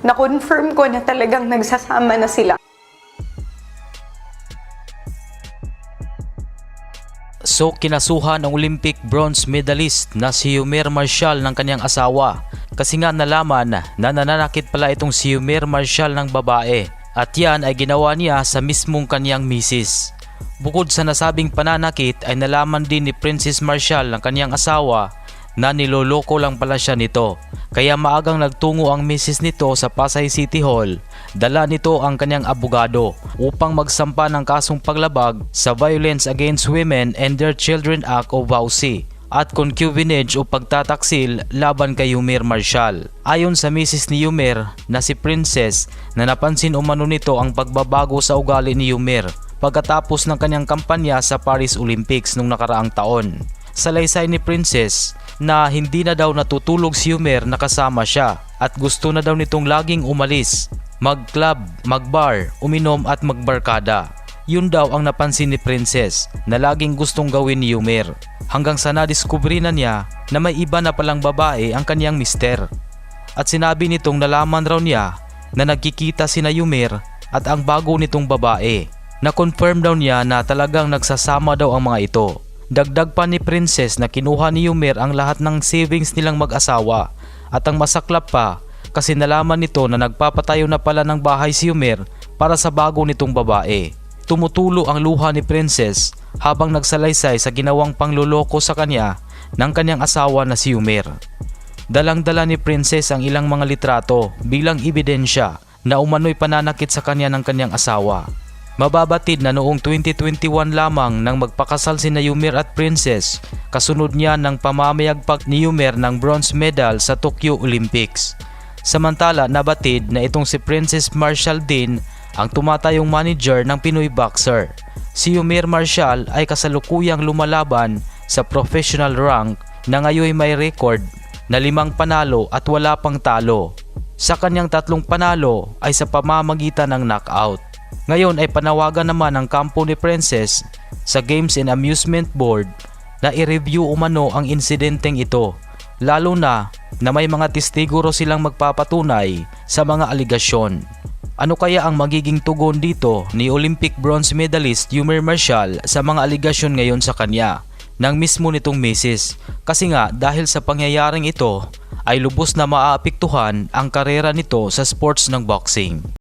na-confirm ko na talagang nagsasama na sila. So kinasuhan ang Olympic bronze medalist na si Yumer Marshall ng kanyang asawa kasi nga nalaman na nananakit pala itong si Yumer Marshall ng babae at yan ay ginawa niya sa mismong kanyang misis. Bukod sa nasabing pananakit ay nalaman din ni Princess Marshall ng kanyang asawa na niloloko lang pala siya nito. Kaya maagang nagtungo ang misis nito sa Pasay City Hall. Dala nito ang kanyang abogado upang magsampa ng kasong paglabag sa Violence Against Women and Their Children Act o VAUSI at concubinage o pagtataksil laban kay Yumer Marshall. Ayon sa misis ni Yumer na si Princess na napansin umano nito ang pagbabago sa ugali ni Yumer pagkatapos ng kanyang kampanya sa Paris Olympics nung nakaraang taon. Salaysay ni Princess na hindi na daw natutulog si Yumer na kasama siya at gusto na daw nitong laging umalis, mag-club, mag-bar, uminom at magbarkada. Yun daw ang napansin ni Princess na laging gustong gawin ni Yumer hanggang sa nadiskubre na niya na may iba na palang babae ang kanyang mister. At sinabi nitong nalaman raw niya na nagkikita si na Yumer at ang bago nitong babae. Na-confirm daw niya na talagang nagsasama daw ang mga ito. Dagdag pa ni Princess na kinuha ni Yumer ang lahat ng savings nilang mag-asawa at ang masaklap pa kasi nalaman nito na nagpapatayo na pala ng bahay si Yumer para sa bago nitong babae. Tumutulo ang luha ni Princess habang nagsalaysay sa ginawang pangluloko sa kanya ng kanyang asawa na si Yumer. Dalang-dala ni Princess ang ilang mga litrato bilang ebidensya na umano'y pananakit sa kanya ng kanyang asawa. Mababatid na noong 2021 lamang nang magpakasal si Yumer at Princess, kasunod niya ng pamamayagpag ni Yumer ng bronze medal sa Tokyo Olympics. Samantala nabatid na itong si Princess Marshall din ang tumatayong manager ng Pinoy boxer. Si Yumer Marshall ay kasalukuyang lumalaban sa professional rank na ngayon may record na limang panalo at wala pang talo. Sa kanyang tatlong panalo ay sa pamamagitan ng knockout. Ngayon ay panawagan naman ng kampo ni Princess sa Games and Amusement Board na i-review umano ang insidenteng ito lalo na na may mga testigo raw silang magpapatunay sa mga aligasyon. Ano kaya ang magiging tugon dito ni Olympic bronze medalist Yumer Marshall sa mga aligasyon ngayon sa kanya ng mismo nitong misis? Kasi nga dahil sa pangyayaring ito ay lubos na maaapektuhan ang karera nito sa sports ng boxing.